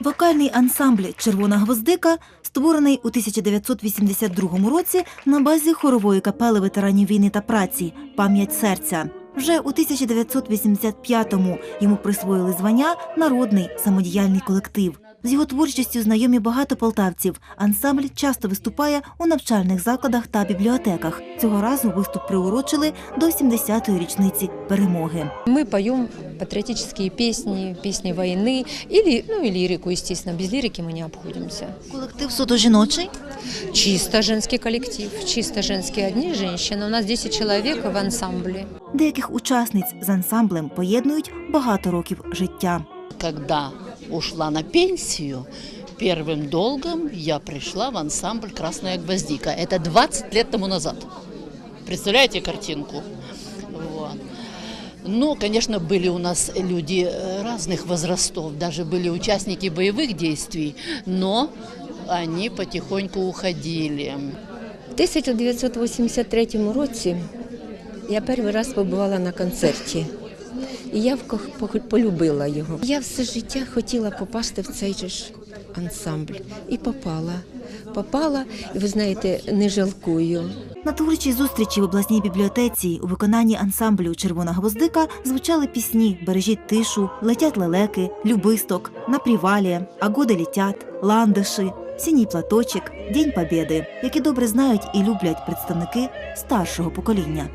Вокальний ансамбль Червона гвоздика створений у 1982 році на базі хорової капели ветеранів війни та праці Пам'ять серця. Вже у 1985-му йому присвоїли звання Народний самодіяльний колектив. З його творчістю знайомі багато полтавців. Ансамбль часто виступає у навчальних закладах та бібліотеках. Цього разу виступ приурочили до 70-ї річниці перемоги. Мы поем патриотические песни, песни войны или, ну, и лирику, естественно. Без лирики мы не обходимся. Колектив суто жіночий. Чисто женский коллектив, чисто женские одни женщины. У нас 10 человек в ансамбле. Деяких учасниць з ансамблем поєднують багато років життя. Когда ушла на пенсию, первым долгом я пришла в ансамбль «Красная гвоздика». Это 20 лет тому назад. Представляете картинку? Вот. Ну, конечно, были у нас люди э, разных возрастов, даже были участники боевых действий, но они потихоньку уходили. В 1983 році я перший раз побувала на концерті. І я полюбила його. Я все життя хотіла попасти в цей же ж ансамбль. І попала. Попала, і ви знаєте, не жалкую. На творчій зустрічі в обласній бібліотеці у виконанні ансамблю Червона гвоздика звучали пісні Бережіть тишу, Летять лелеки, Любисток, На привалі, А годи літять, Ландиші, Синій платочок, День Побєди, які добре знають і люблять представники старшого покоління.